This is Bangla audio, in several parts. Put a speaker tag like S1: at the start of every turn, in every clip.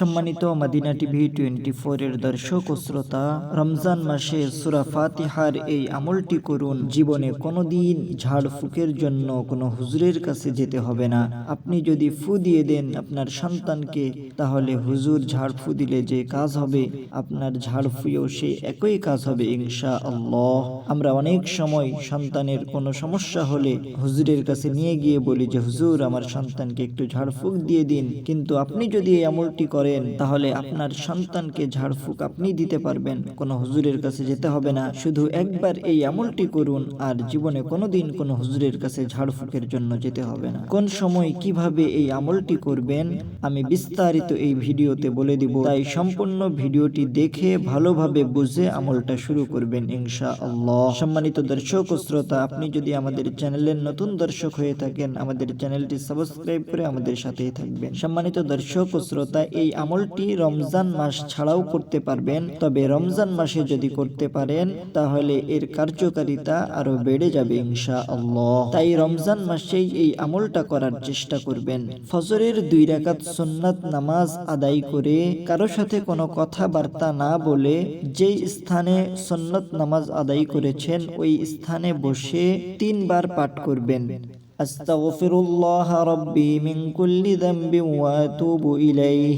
S1: সম্মানিত মাদিনা টিভি টোয়েন্টি ফোর এর দর্শক ও শ্রোতা, রমজান মাসে সুরা ফাতিহার এই আমলটি করুন। জীবনে কোনোদিন ঝাড় ফুকের জন্য কোনো হুজুরের কাছে যেতে হবে না। আপনি যদি ফু দিয়ে দেন আপনার সন্তানকে, তাহলে হুজুর ঝাড় ফু দিলে যে কাজ হবে, আপনার ঝাড় ফুয়েও সেই একই কাজ হবে ইনশা আল্লাহ আমরা অনেক সময় সন্তানের কোনো সমস্যা হলে হুজুরের কাছে নিয়ে গিয়ে বলি যে, হুজুর, আমার সন্তানকে একটু ঝাড়ফুঁক দিয়ে দিন। কিন্তু আপনি যদি এই আমলটি করেন তাহলে আপনার সন্তানকে ঝাড়ফুঁক আপনি দিতে পারবেন। কোনো হুজুরের কাছে যেতে হবে না। শুধু একবার এই আমলটি করুন, আর জীবনে কোনোদিন কোনো হুজুরের কাছে ঝাড়ফুঁকের জন্য যেতে হবে না। কোন সময় কীভাবে এই আমলটি করবেন, আমি বিস্তারিত এই ভিডিওতে বলে দিব। তাই সম্পূর্ণ ভিডিওটি দেখে ভালোভাবে বুঝে আমলটা শুরু করবেন ইনশা আল্লাহ সম্মানিত দর্শক ও শ্রোতা, আপনি যদি আমাদের চ্যানেলের নতুন দর্শক হয়ে থাকেন, আমাদের চ্যানেলটি সাবস্ক্রাইব করে আমাদের সাথেই থাকবেন। সম্মানিত দর্শক ও শ্রোতা, এই আমলটি রমজান মাস ছাড়াও করতে পারবেন তবে রমজান মাসে যদি করতে পারেন তাহলে এর কার্যকারিতা আরো বেড়ে যাবে ইনশা আল্লাহ তাই রমজান মাসেই এই আমলটা করার চেষ্টা করবেন ফজরের দুই রাকাত সুন্নাত নামাজ আদায় করে কারো সাথে কোনো কথাবার্তা না বলে যেই স্থানে সুন্নত নামাজ আদায় করেছেন ওই স্থানে বসে তিনবার পাঠ করবেন أستغفر الله ربي من كل ذنب وأتوب إليه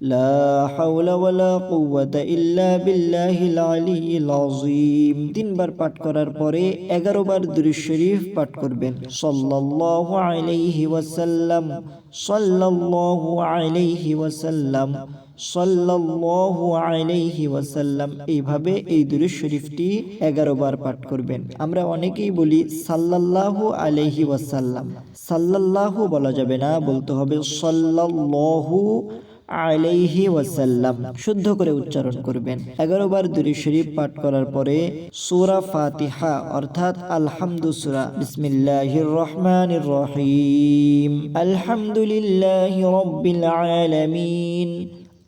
S1: لا حول ولا قوة إلا بالله العلي العظيم। তিনবার পাঠ করার পরে 11 বার দরুদ শরীফ পাঠ করবেন। সাল্লাল্লাহু আলাইহি ওয়াসাল্লাম, সাল্লাল্লাহু আলাইহি ওয়াসাল্লাম, সাল্লাল্লাহু আলাইহি ওয়াসাল্লাম। এইভাবে এই দুরুদ শরীফটি এগারো বার পাঠ করবেন। আমরা অনেকেই বলি সাল্লাল্লাহু আলাইহি ওয়াসাল্লাম। সাল্লাল্লাহু বলা যাবে না, বলতে হবে সাল্লাল্লাহু আলাইহি ওয়াসাল্লাম শুদ্ধ করে উচ্চারণ করবেন এগারো বার দুরি শরীফ পাঠ করার পরে সূরা ফাতিহা অর্থাৎ আলহামদু সূরা বিসমিল্লাহির রহমানির রহিম আলহামদুলিল্লাহি রাব্বিল আলামিন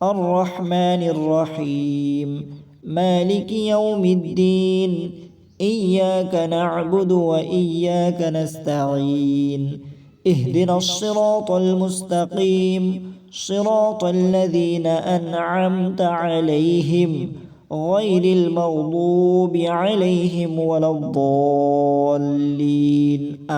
S1: আর রহমানির রহিম মালিকি ইয়াউমিদ্দিন إياك نعبد وإياك نستعين اهدنا الصراط المستقيم صراط الذين أنعمت عليهم غير المغضوب عليهم ولا الضالين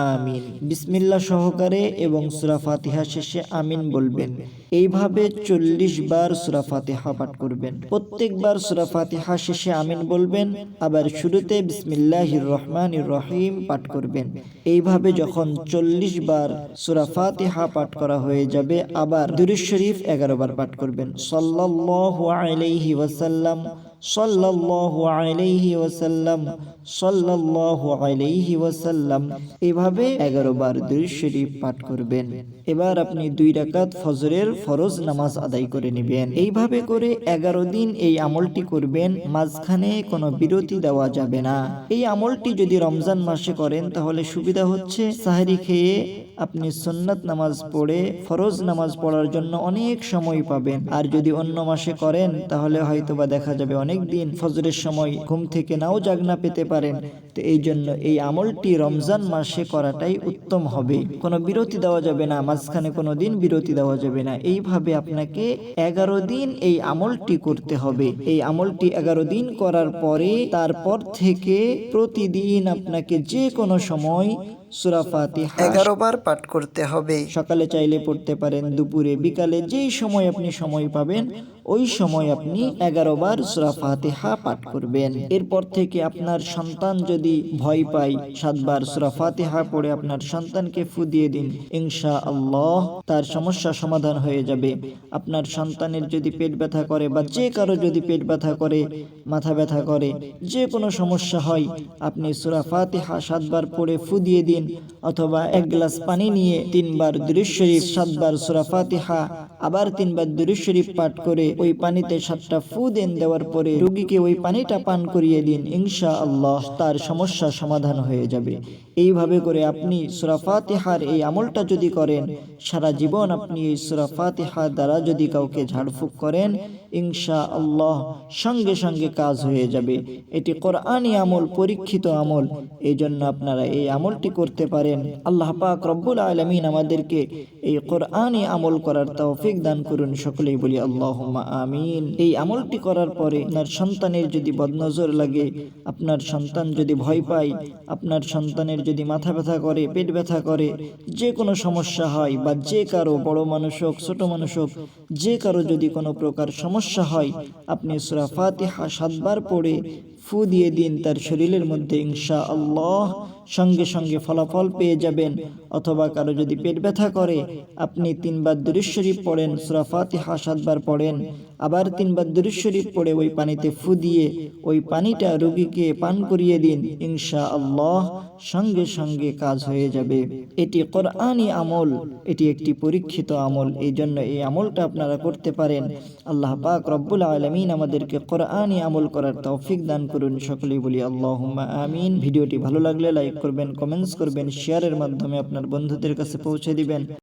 S1: আমিন বিসমিল্লাহ সহকারে এবং সূরা ফাতিহা শেষে আমিন বলবেন এইভাবে চল্লিশ বার সূরা ফাতিহা পাঠ করবেন প্রত্যেকবার সূরা ফাতিহা শেষে আমিন বলবেন আবার শুরুতে বিসমিল্লাহির রহমানির রহিম পাঠ করবেন এইভাবে যখন চল্লিশ বার সূরা ফাতিহা পাঠ করা হয়ে যাবে আবার দুরূদ শরীফ এগারো বার পাঠ করবেন সাল্লাল্লাহু আলাইহি ওয়াসাল্লাম সাল্লাল্লাহু আলাইহি ওয়াসাল্লাম, সাল্লাল্লাহু আলাইহি ওয়াসাল্লাম এভাবে এগারো বার দুরূদ শরীফ পাঠ করবেন। এবার আপনি দুই রাকাত ফজরের ফরজ নামাজ আদায় করে নেবেন। এইভাবে করে এগারো দিন এই আমলটি করবেন, মাঝখানে কোনো বিরতি দেওয়া যাবে না। এই আমলটি যদি রমজান মাসে করেন, তাহলে সুবিধা হচ্ছে সাহারি খেয়ে আপনি সুন্নাত নামাজ পড়ে ফরজ নামাজ পড়ার জন্য অনেক সময় পাবেন। আর যদি অন্য মাসে করেন, তাহলে হয়তোবা দেখা যাবে অনেক দিন ফজরের সময় ঘুম থেকে নাও জাগনা পেতে পারেন। তো এই জন্য এই আমলটি রমজান মাসে করাটাই উত্তম হবে। কোনো বিরতি দেওয়া যাবে না, মাঝখানে কোনো দিন বিরতি দেওয়া যাবে না। এইভাবে আপনাকে এগারো দিন এই আমলটি করতে হবে। এই আমলটি এগারো দিন করার পরে তারপর থেকে প্রতিদিন আপনাকে যে কোনো সময় সুরা ফাতিহা।
S2: এগারো বার পাঠ করতে হবে।
S1: সকালে চাইলে পড়তে পারেন দুপুরে বিকালে যেই সময় আপনি সময় পাবেন ওই সময় আপনি এগারো বার সুরা ফাতিহা পাঠ করবেন। এরপর থেকে আপনার সন্তান যদি ভয় পায় সাতবার সুরা ফাতিহা পড়ে আপনার সন্তানকে ফু দিয়ে দিন। ইনশা আল্লাহ তার সমস্যা সমাধান হয়ে যাবে। আপনার সন্তানের যদি পেট ব্যথা করে বা যে কারও যদি পেট ব্যথা করে মাথা ব্যথা করে যে কোনো সমস্যা হয় আপনি সুরা ফাতিহা সাতবার পড়ে ফু দিয়ে দিন। অথবা এক গ্লাস পানি নিয়ে তিনবার দুরুদ সাতবার সুরা ফাতিহা। আবার তিনবার দুরুদ শরীফ পাঠ করে ওই পানিতে সাতটা ফু দেন দেওয়ার পরে রোগীকে ওই পানিটা পান করিয়ে দিন ইনশা আল্লাহ তার সমস্যা সমাধান হয়ে যাবে। এইভাবে করে আপনি সুরা ফাতিহার এই আমলটা যদি করেন, সারা জীবন আপনি এই সুরা ফাতিহার দ্বারা যদি কাউকে ঝাড়ফুঁক করেন ইনশা আল্লাহ সঙ্গে সঙ্গে কাজ হয়ে যাবে। এটি কোরআনই আমল, পরীক্ষিত আমল। এই জন্য আপনারা এই আমলটি করতে পারেন। আল্লাহ পাক রব্বুল আলমিন আমাদেরকে এই কোরআনই আমল করার তৌফিক দান করুন, সকলেই বলি আল্লাহ আমিন। এই আমলটি করার পরে আপনার সন্তানের যদি বদনজর লাগে, আপনার সন্তান যদি ভয় পায়, আপনার সন্তানের যদি মাথা ব্যথা করে, পেট ব্যথা করে, যে কোনো সমস্যা হয় বা যে কারও বড় মানুষ হোক, ছোট মানুষ হোক, যে কারও যদি কোনো প্রকার সমস্যা হয়, আপনি সুরা ফাতিহা সাতবার পড়ে ফু দিয়ে দিন, তার শরীরের মধ্যে ইনশা আল্লাহ সঙ্গে সঙ্গে ফলাফল পেয়ে যাবেন। অথবা কারও যদি পেট ব্যথা করে, আপনি তিনবার দুরুদ পড়েন সুরাফাতি হাসাতবার সাতবার পড়েন। আবার তিনবার দুরুদ শরীফ পড়ে ওই পানিতে ফু দিয়ে ওই পানিটা রোগীকে পান করিয়ে দিন ইনশা আল্লাহ সঙ্গে সঙ্গে কাজ হয়ে যাবে। এটি কোরআনই আমল, এটি একটি পরীক্ষিত আমল এই জন্য এই আমলটা আপনারা করতে পারেন। আল্লাহ পাক রব্বুল আলমিন আমাদেরকে কোরআনই আমল করার তৌফিক দান করুন। সকলেই বলি আল্লাহ আমিন। ভিডিওটি ভালো লাগলে লাইক করবেন, কমেন্টস করবেন, শেয়ারের মাধ্যমে আপনার বন্ধুদের কাছে পৌঁছে দিবেন।